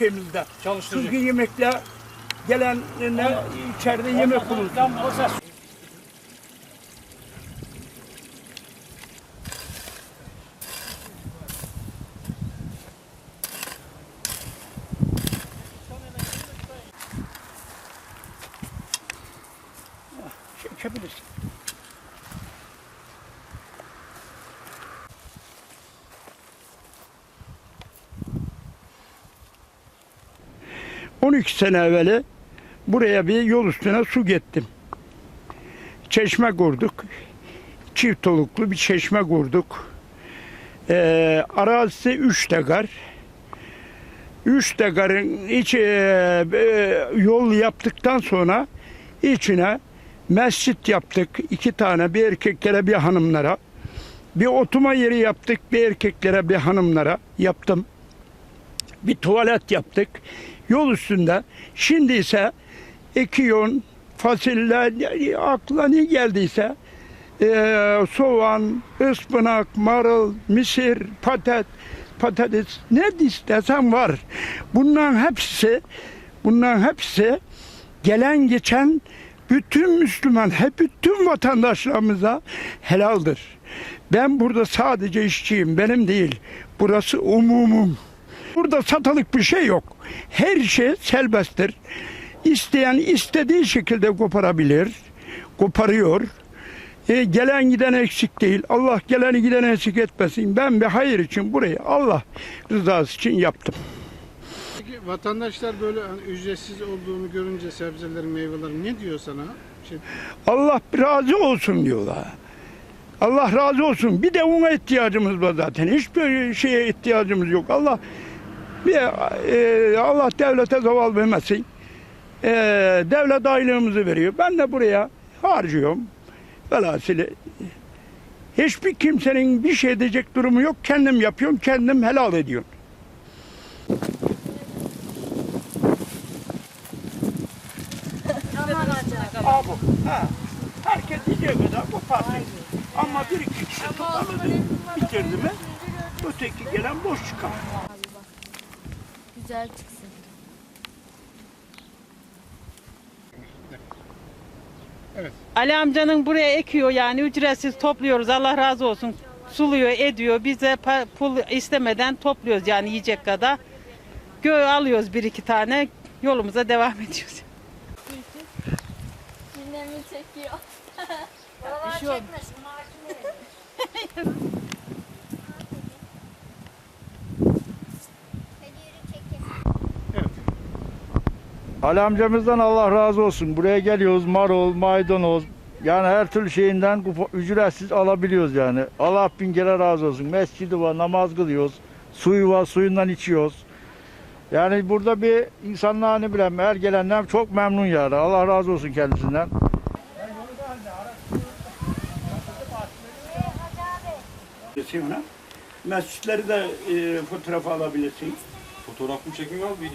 şeyimizde. Çalıştıracak. Çünkü yemekle gelenine içeride yemek bulur. Proses. Çekebilirsin. On iki sene evveli buraya bir yol üstüne su gettim. Çeşme kurduk. Çift oluklu bir çeşme kurduk. Ee, arazisi üç dekar. Üç dekarın içi e, e, yol yaptıktan sonra içine mescit yaptık. iki tane bir erkeklere bir hanımlara. Bir oturma yeri yaptık bir erkeklere bir hanımlara yaptım. Bir tuvalet yaptık. Yol üstünde. Şimdi ise ekiyon, fasulye, aklına ne geldiyse eee, soğan, ıspanak, marul, misir, patat, patates ne istesen var. Bunların hepsi bunların hepsi gelen geçen bütün Müslüman, hep bütün vatandaşlarımıza helaldir. Ben burada sadece işçiyim, benim değil. Burası umumum. Burada satılık bir şey yok. Her şey serbesttir. İsteyen istediği şekilde koparabilir. Koparıyor. E, gelen giden eksik değil. Allah geleni giden eksik etmesin. Ben bir hayır için burayı Allah rızası için yaptım. Peki vatandaşlar böyle hani ücretsiz olduğunu görünce sebzelerin, meyvelerin ne diyor sana? Şey, Allah razı olsun diyorlar. Allah razı olsun. Bir de ona ihtiyacımız var zaten. Hiçbir şeye ihtiyacımız yok. Allah bir e, Allah devlete zaval vermesin. E, devlet aylığımızı veriyor. Ben de buraya harcıyorum. Velhasıl hiçbir kimsenin bir şey diyecek durumu yok. Kendim yapıyorum, kendim helal ediyorum. Aa bu. Ha. Herkes yiyeceği kadar koparsın. Ama bir iki kişi topladı, bitirdi mi öteki gelen boş çıkar. Güzel çıksın. Ali amcanın buraya ekiyor yani ücretsiz topluyoruz Allah razı olsun. Suluyor ediyor bize pul istemeden topluyoruz yani yiyecek kadar. Göğü alıyoruz bir iki tane yolumuza devam ediyoruz. Cümlemi çekiyor. şey yok. Ali amcamızdan Allah razı olsun. Buraya geliyoruz marul, maydanoz yani her türlü şeyinden ücretsiz alabiliyoruz yani. Allah bin kere razı olsun. Mescidi var, namaz kılıyoruz. Suyu var, suyundan içiyoruz. Yani burada bir insanlar ne bileyim her gelenden çok memnun yani. Allah razı olsun kendisinden. Mescitleri de e, fotoğraf alabilirsin. Fotoğraf mı çekeyim abi?